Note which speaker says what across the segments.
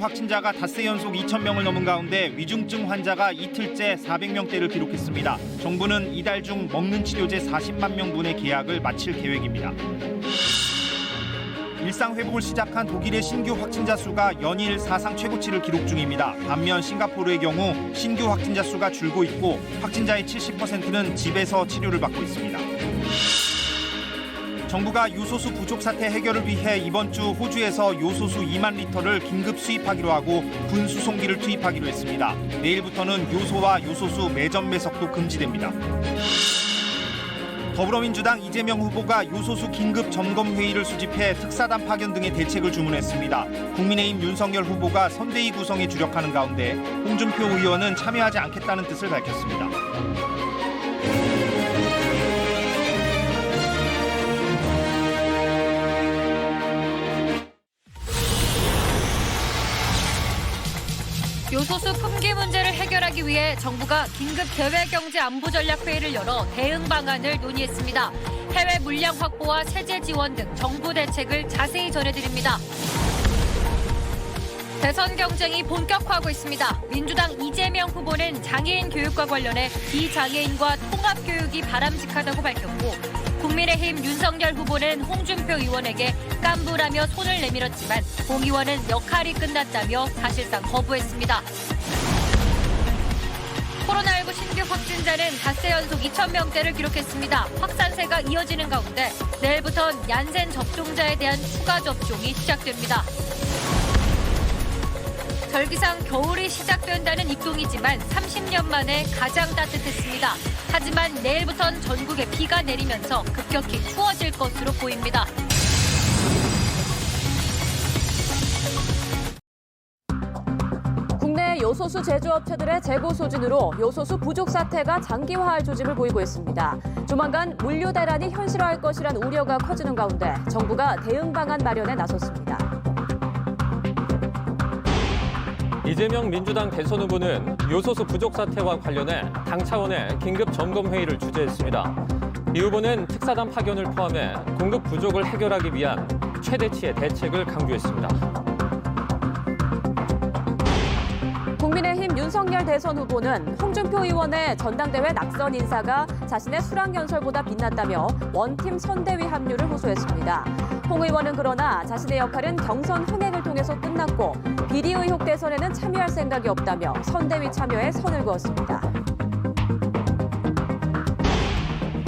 Speaker 1: 확진자가 닷새 연속 2,000명을 넘은 가운데 위중증 환자가 이틀째 400명대를 기록했습니다. 정부는 이달 중 먹는 치료제 40만 명분의 계약을 마칠 계획입니다. 일상 회복을 시작한 독일의 신규 확진자 수가 연일 사상 최고치를 기록 중입니다. 반면 싱가포르의 경우 신규 확진자 수가 줄고 있고 확진자의 70%는 집에서 치료를 받고 있습니다. 정부가 요소수 부족 사태 해결을 위해 이번 주 호주에서 요소수 2만 리터를 긴급 수입하기로 하고 군 수송기를 투입하기로 했습니다. 내일부터는 요소와 요소수 매점 매석도 금지됩니다. 더불어민주당 이재명 후보가 요소수 긴급 점검 회의를 수집해 특사단 파견 등의 대책을 주문했습니다. 국민의힘 윤석열 후보가 선대위 구성에 주력하는 가운데 홍준표 의원은 참여하지 않겠다는 뜻을 밝혔습니다.
Speaker 2: 요소수 품귀 문제를 해결하기 위해 정부가 긴급 대외경제 안보 전략 회의를 열어 대응 방안을 논의했습니다. 해외 물량 확보와 세제 지원 등 정부 대책을 자세히 전해드립니다. 대선 경쟁이 본격화하고 있습니다. 민주당 이재명 후보는 장애인 교육과 관련해 비장애인과 통합 교육이 바람직하다고 밝혔고 국민의힘 윤석열 후보는 홍준표 의원에게 깐부라며 손을 내밀었지만 홍 의원은 역할이 끝났다며 사실상 거부했습니다. 코로나19 신규 확진자는 닷새 연속 2,000명대를 기록했습니다. 확산세가 이어지는 가운데 내일부터는 얀센 접종자에 대한 추가 접종이 시작됩니다. 절기상 겨울이 시작된다는 입동이지만 30년 만에 가장 따뜻했습니다. 하지만 내일부터는 전국에 비가 내리면서 급격히 추워질 것으로 보입니다.
Speaker 3: 국내 요소수 제조업체들의 재고 소진으로 요소수 부족 사태가 장기화할 조짐을 보이고 있습니다. 조만간 물류 대란이 현실화할 것이란 우려가 커지는 가운데 정부가 대응 방안 마련에 나섰습니다.
Speaker 4: 이재명 민주당 대선 후보는 요소수 부족 사태와 관련해 당 차원의 긴급 점검 회의를 주재했습니다. 이 후보는 특사단 파견을 포함해 공급 부족을 해결하기 위한 최대치의 대책을 강조했습니다.
Speaker 3: 윤석열 대선 후보는 홍준표 의원의 전당대회 낙선 인사가 자신의 수락 연설보다 빛났다며 원팀 선대위 합류를 호소했습니다. 홍 의원은 그러나 자신의 역할은 경선 흥행을 통해서 끝났고 비리 의혹 대선에는 참여할 생각이 없다며 선대위 참여에 선을 그었습니다.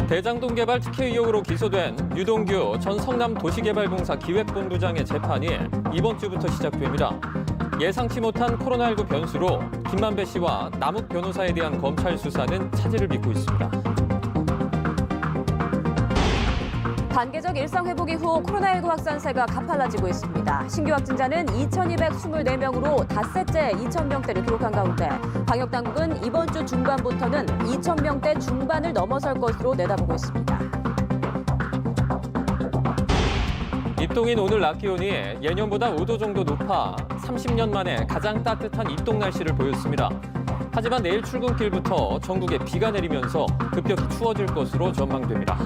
Speaker 4: 대장동 개발 특혜 의혹으로 기소된 유동규 전 성남도시개발공사 기획본부장의 재판이 이번 주부터 시작됩니다. 예상치 못한 코로나19 변수로 김만배 씨와 남욱 변호사에 대한 검찰 수사는 차질을 빚고 있습니다.
Speaker 3: 단계적 일상 회복 이후 코로나19 확산세가 가팔라지고 있습니다. 신규 확진자는 2,224명으로 닷새째 2,000명대를 기록한 가운데 방역 당국은 이번 주 중반부터는 2,000명대 중반을 넘어설 것으로 내다보고 있습니다.
Speaker 4: 입동인 오늘 낮 기온이 예년보다 5도 정도 높아 30년 만에 가장 따뜻한 입동 날씨를 보였습니다. 하지만 내일 출근길부터 전국에 비가 내리면서 급격히 추워질 것으로 전망됩니다.